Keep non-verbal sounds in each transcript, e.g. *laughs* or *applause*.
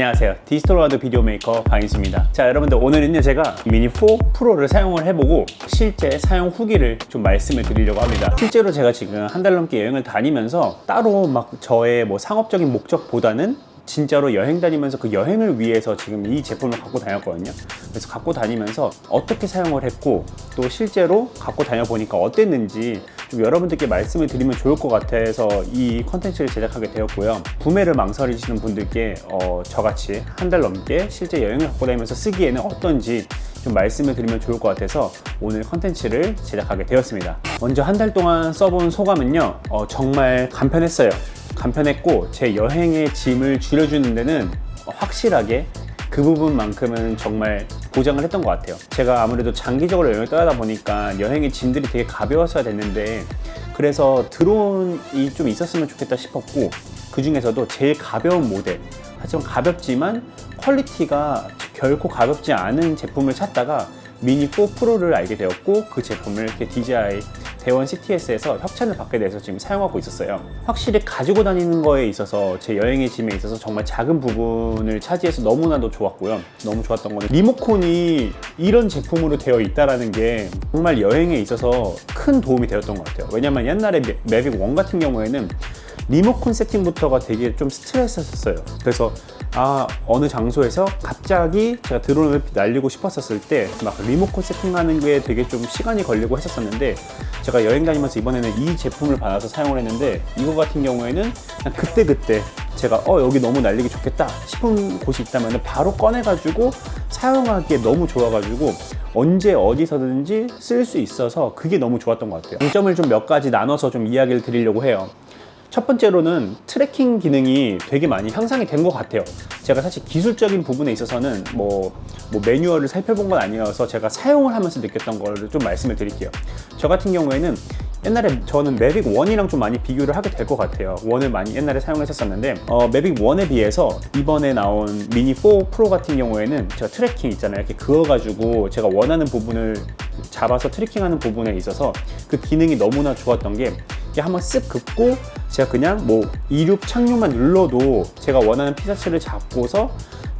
안녕하세요. 디지털와드 비디오 메이커 방인수입니다. 자 여러분들 오늘은요 제가 미니 4 프로를 사용을 해보고 실제 사용 후기를 좀 말씀을 드리려고 합니다. 실제로 제가 지금 한 달 넘게 여행을 다니면서 따로 막 저의 뭐 상업적인 목적보다는 진짜로 여행 다니면서 그 여행을 위해서 지금 이 제품을 갖고 다녔거든요. 그래서 갖고 다니면서 어떻게 사용을 했고 또 실제로 갖고 다녀보니까 어땠는지 좀 여러분들께 말씀을 드리면 좋을 것 같아서 이 컨텐츠를 제작하게 되었고요. 구매를 망설이시는 분들께 어, 저같이 한 달 넘게 실제 여행을 갖고 다니면서 쓰기에는 어떤지 좀 말씀을 드리면 좋을 것 같아서 오늘 컨텐츠를 제작하게 되었습니다. 먼저 한 달 동안 써본 소감은요, 어, 정말 간편했어요. 간편했고 제 여행의 짐을 줄여주는 데는 확실하게 그 부분만큼은 정말 보장을 했던 것 같아요. 제가 아무래도 장기적으로 여행을 떠나다 보니까 여행의 짐들이 되게 가벼웠어야 됐는데 그래서 드론이 좀 있었으면 좋겠다 싶었고 그 중에서도 제일 가벼운 모델 하지만 가볍지만 퀄리티가 결코 가볍지 않은 제품을 찾다가 미니 4 프로를 알게 되었고 그 제품을 이렇게 DJI 대원 CTS에서 협찬을 받게 돼서 지금 사용하고 있었어요. 확실히 가지고 다니는 거에 있어서 제 여행의 짐에 있어서 정말 작은 부분을 차지해서 너무나도 좋았고요. 너무 좋았던 거는 리모콘이 이런 제품으로 되어 있다라는 게 정말 여행에 있어서 큰 도움이 되었던 것 같아요. 왜냐면 옛날에 매- 매빅 1 같은 경우에는 리모컨 세팅부터가 되게 좀 스트레스였어요. 그래서 아 어느 장소에서 갑자기 제가 드론을 날리고 싶었었을 때 막 리모컨 세팅하는 게 되게 좀 시간이 걸리고 했었었는데 제가 여행 다니면서 이번에는 이 제품을 받아서 사용을 했는데 이거 같은 경우에는 그냥 그때 그때 제가 어 여기 너무 날리기 좋겠다 싶은 곳이 있다면 바로 꺼내가지고 사용하기에 너무 좋아가지고 언제 어디서든지 쓸 수 있어서 그게 너무 좋았던 것 같아요. 장점을 좀 몇 가지 나눠서 좀 이야기를 드리려고 해요. 첫 번째로는 트래킹 기능이 되게 많이 향상이 된 것 같아요. 제가 사실 기술적인 부분에 있어서는 뭐, 뭐 매뉴얼을 살펴본 건 아니어서 제가 사용을 하면서 느꼈던 거를 좀 말씀을 드릴게요. 저 같은 경우에는 옛날에 저는 매빅 1이랑 좀 많이 비교를 하게 될 것 같아요. 1을 많이 옛날에 사용했었었는데 어, 매빅 1에 비해서 이번에 나온 미니 4 프로 같은 경우에는 제가 트래킹 있잖아요. 이렇게 그어가지고 제가 원하는 부분을 잡아서 트래킹하는 부분에 있어서 그 기능이 너무나 좋았던 게 한번 쓱 긋고 제가 그냥 뭐 이륙 착륙만 눌러도 제가 원하는 피사체를 잡고서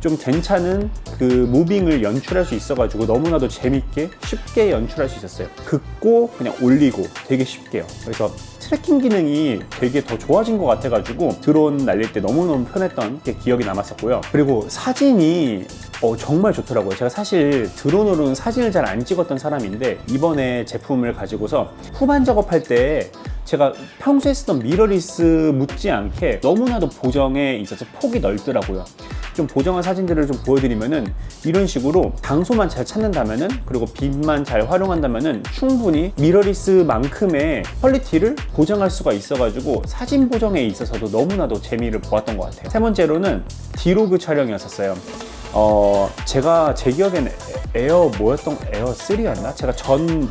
좀 괜찮은 그 무빙을 연출할 수 있어가지고 너무나도 재밌게 쉽게 연출할 수 있었어요. 긋고 그냥 올리고 되게 쉽게요. 그래서 트래킹 기능이 되게 더 좋아진 것 같아가지고 드론 날릴 때 너무너무 편했던 게 기억이 남았었고요. 그리고 사진이 어, 정말 좋더라고요. 제가 사실 드론으로는 사진을 잘 안 찍었던 사람인데 이번에 제품을 가지고서 후반 작업할 때 제가 평소에 쓰던 미러리스 묻지 않게 너무나도 보정에 있어서 폭이 넓더라고요. 좀 보정한 사진들을 좀 보여드리면은 이런 식으로 장소만 잘 찾는다면은 그리고 빛만 잘 활용한다면은 충분히 미러리스만큼의 퀄리티를 보장할 수가 있어가지고 사진 보정에 있어서도 너무나도 재미를 보았던 것 같아요. 세 번째로는 디로그 촬영이었었어요. 어, 제가 제 기억엔 에- 에어 뭐였던 에어 3였나? 제가 전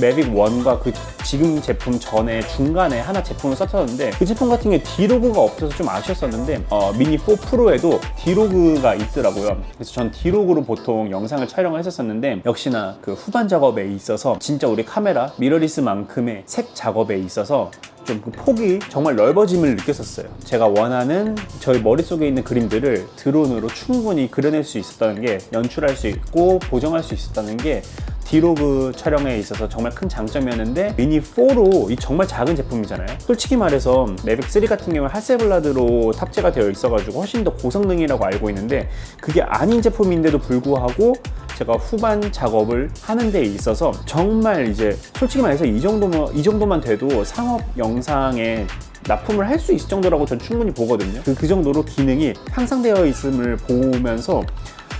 매빅 1과 그 지금 제품 전에 중간에 하나 제품을 썼었는데 그 제품 같은 게 디로그가 없어서 좀 아쉬웠었는데 어, 미니 4 프로에도 디로그가 있더라고요. 그래서 전 디로그로 보통 영상을 촬영을 했었었는데 역시나 그 후반 작업에 있어서 진짜 우리 카메라 미러리스만큼의 색 작업에 있어서 좀 그 폭이 정말 넓어짐을 느꼈었어요. 제가 원하는 저희 머릿속에 있는 그림들을 드론으로 충분히 그려낼 수 있었다는 게 연출할 수 있고 보정할 수 있었다는 게 디로그 촬영에 있어서 정말 큰 장점이었는데 미니 4로 이 정말 작은 제품이잖아요. 솔직히 말해서 매빅 3 같은 경우는 하세블라드로 탑재가 되어 있어가지고 훨씬 더 고성능이라고 알고 있는데 그게 아닌 제품인데도 불구하고 제가 후반 작업을 하는 데 있어서 정말 이제 솔직히 말해서 이 정도면 이 정도만 돼도 상업 영상에 납품을 할 수 있을 정도라고 전 충분히 보거든요. 그, 그 정도로 기능이 향상되어 있음을 보면서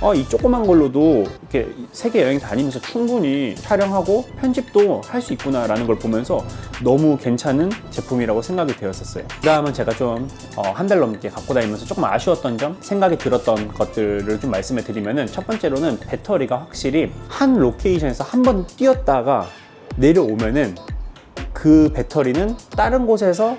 어, 이 조그만 걸로도 이렇게 세계 여행 다니면서 충분히 촬영하고 편집도 할 수 있구나라는 걸 보면서 너무 괜찮은 제품이라고 생각이 되었었어요. 그 다음은 제가 좀 한 달 넘게 갖고 다니면서 조금 아쉬웠던 점, 생각이 들었던 것들을 좀 말씀을 드리면은 첫 번째로는 배터리가 확실히 한 로케이션에서 한 번 뛰었다가 내려오면은 그 배터리는 다른 곳에서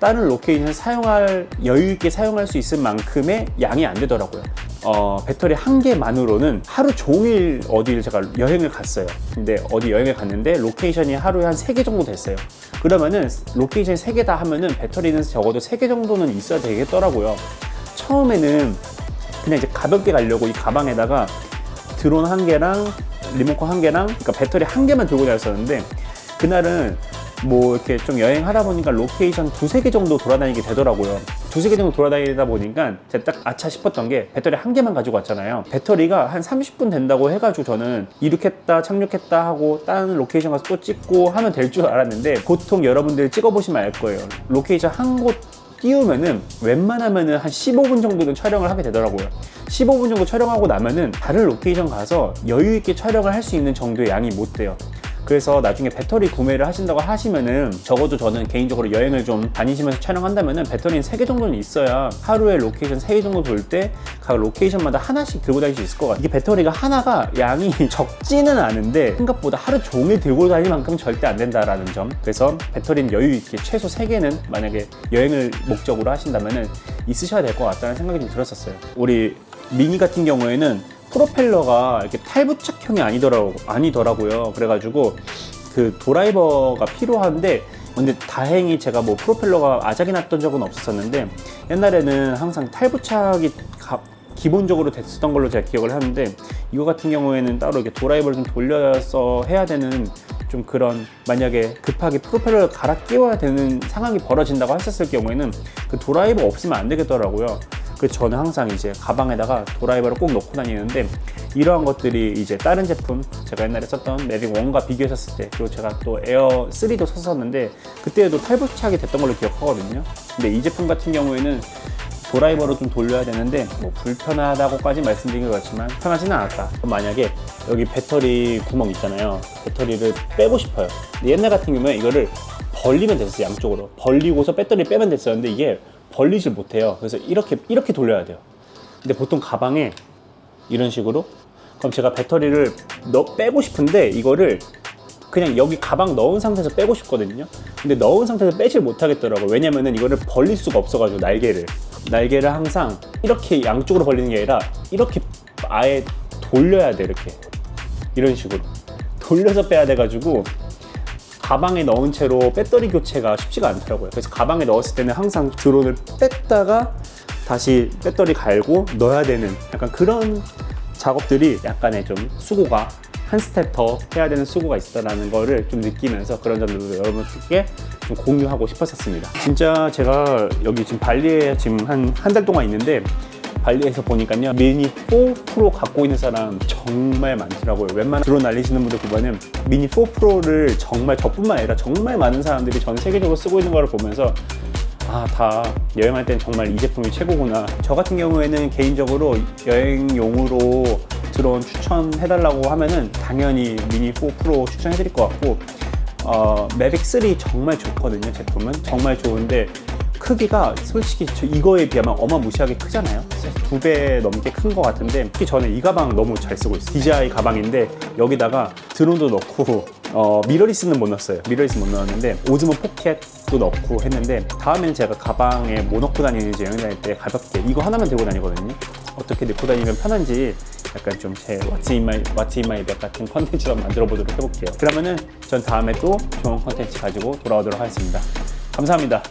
다른 로케이션을 사용할 여유 있게 사용할 수 있을 만큼의 양이 안 되더라고요. 어, 배터리 한 개만으로는 하루 종일 어디를 제가 여행을 갔어요. 근데 어디 여행을 갔는데 로케이션이 하루에 한 세 개 정도 됐어요. 그러면은 로케이션 세개 다 하면은 배터리는 적어도 세 개 정도는 있어야 되겠더라고요. 처음에는 그냥 이제 가볍게 가려고 이 가방에다가 드론 한 개랑 리모컨 한 개랑 그러니까 배터리 한 개만 들고 다녔었는데 그날은 뭐 이렇게 좀 여행하다 보니까 로케이션 두세 개 정도 돌아다니게 되더라고요. 두세 개 정도 돌아다니다 보니까 제가 딱 아차 싶었던 게 배터리 한 개만 가지고 왔잖아요. 배터리가 한 30분 된다고 해가지고 저는 이륙했다 착륙했다 하고 다른 로케이션 가서 또 찍고 하면 될 줄 알았는데 보통 여러분들 찍어보시면 알 거예요. 로케이션 한 곳 띄우면은 웬만하면은 한 15분 정도는 촬영을 하게 되더라고요. 15분 정도 촬영하고 나면은 다른 로케이션 가서 여유 있게 촬영을 할 수 있는 정도의 양이 못 돼요. 그래서 나중에 배터리 구매를 하신다고 하시면은 적어도 저는 개인적으로 여행을 좀 다니시면서 촬영한다면은 배터리는 3개 정도는 있어야 하루에 로케이션 3개 정도 돌 때 각 로케이션마다 하나씩 들고 다닐 수 있을 것 같아요. 이게 배터리가 하나가 양이 *laughs* 적지는 않은데 생각보다 하루 종일 들고 다닐 만큼 절대 안 된다라는 점. 그래서 배터리는 여유 있게 최소 3개는 만약에 여행을 목적으로 하신다면은 있으셔야 될 것 같다는 생각이 좀 들었었어요. 우리 미니 같은 경우에는 프로펠러가 이렇게 탈부착형이 아니더라고, 아니더라고요. 그래가지고 그 드라이버가 필요한데 근데 다행히 제가 뭐 프로펠러가 아작이 났던 적은 없었었는데 옛날에는 항상 탈부착이 가- 기본적으로 됐었던 걸로 제가 기억을 하는데 이거 같은 경우에는 따로 이렇게 드라이버를 좀 돌려서 해야 되는 좀 그런 만약에 급하게 프로펠러를 갈아 끼워야 되는 상황이 벌어진다고 했었을 경우에는 그 드라이버 없으면 안 되겠더라고요. 그래서 저는 항상 이제 가방에다가 드라이버를 꼭 넣고 다니는데 이러한 것들이 이제 다른 제품 제가 옛날에 썼던 매빅 1과 비교했었을 때 그리고 제가 또 에어 3도 썼었는데 그때도 탈부착이 됐던 걸로 기억하거든요. 근데 이 제품 같은 경우에는 드라이버로 좀 돌려야 되는데 뭐 불편하다고까지 말씀드린 것 같지만 편하지는 않았다. 만약에 여기 배터리 구멍 있잖아요. 배터리를 빼고 싶어요. 옛날 같은 경우에 이거를 벌리면 됐어요. 양쪽으로 벌리고서 배터리 빼면 됐었는데 이게 벌리질 못해요. 그래서 이렇게 이렇게 돌려야 돼요. 근데 보통 가방에 이런 식으로 그럼 제가 배터리를 넣, 빼고 싶은데 이거를 그냥 여기 가방 넣은 상태에서 빼고 싶거든요. 근데 넣은 상태에서 빼질 못하겠더라고요. 왜냐면은 이거를 벌릴 수가 없어가지고 날개를. 날개를 항상 이렇게 양쪽으로 벌리는 게 아니라 이렇게 아예 돌려야 돼, 이렇게. 이런 식으로. 돌려서 빼야 돼가지고 가방에 넣은 채로 배터리 교체가 쉽지가 않더라고요. 그래서 가방에 넣었을 때는 항상 드론을 뺐다가 다시 배터리 갈고 넣어야 되는 약간 그런 작업들이 약간의 좀 수고가 한 스텝 더 해야 되는 수고가 있다라는 거를 좀 느끼면서 그런 점들도 여러분께 좀 공유하고 싶었었습니다. 진짜 제가 여기 지금 발리에 지금 한 한 달 동안 있는데 발리에서 보니까요 미니 4 프로 갖고 있는 사람 정말 많더라고요 웬만한 드론 날리시는 분들 보면은 미니 4 프로를 정말 저뿐만 아니라 정말 많은 사람들이 전 세계적으로 쓰고 있는 걸 보면서 아, 다 여행할 땐 정말 이 제품이 최고구나. 저 같은 경우에는 개인적으로 여행용으로 드론 추천해달라고 하면은 당연히 미니 4 프로 추천해드릴 것 같고, 어, 매빅 3 정말 좋거든요, 제품은. 정말 좋은데, 크기가 솔직히 저 이거에 비하면 어마무시하게 크잖아요. 두 배 넘게 큰 것 같은데 특히 저는 이 가방 너무 잘 쓰고 있어요. DJI 가방인데 여기다가 드론도 넣고 어, 미러리스는 못 넣었어요. 미러리스 못 넣었는데 오즈모 포켓도 넣고 했는데 다음에는 제가 가방에 뭐 넣고 다니는지 여행 다닐 때 가볍게 이거 하나만 들고 다니거든요. 어떻게 넣고 다니면 편한지 약간 좀 제 왓츠 인마이 왓츠 인마이 백 같은 컨텐츠도 한번 만들어 보도록 해볼게요. 그러면은 전 다음에 또 좋은 컨텐츠 가지고 돌아오도록 하겠습니다. 감사합니다.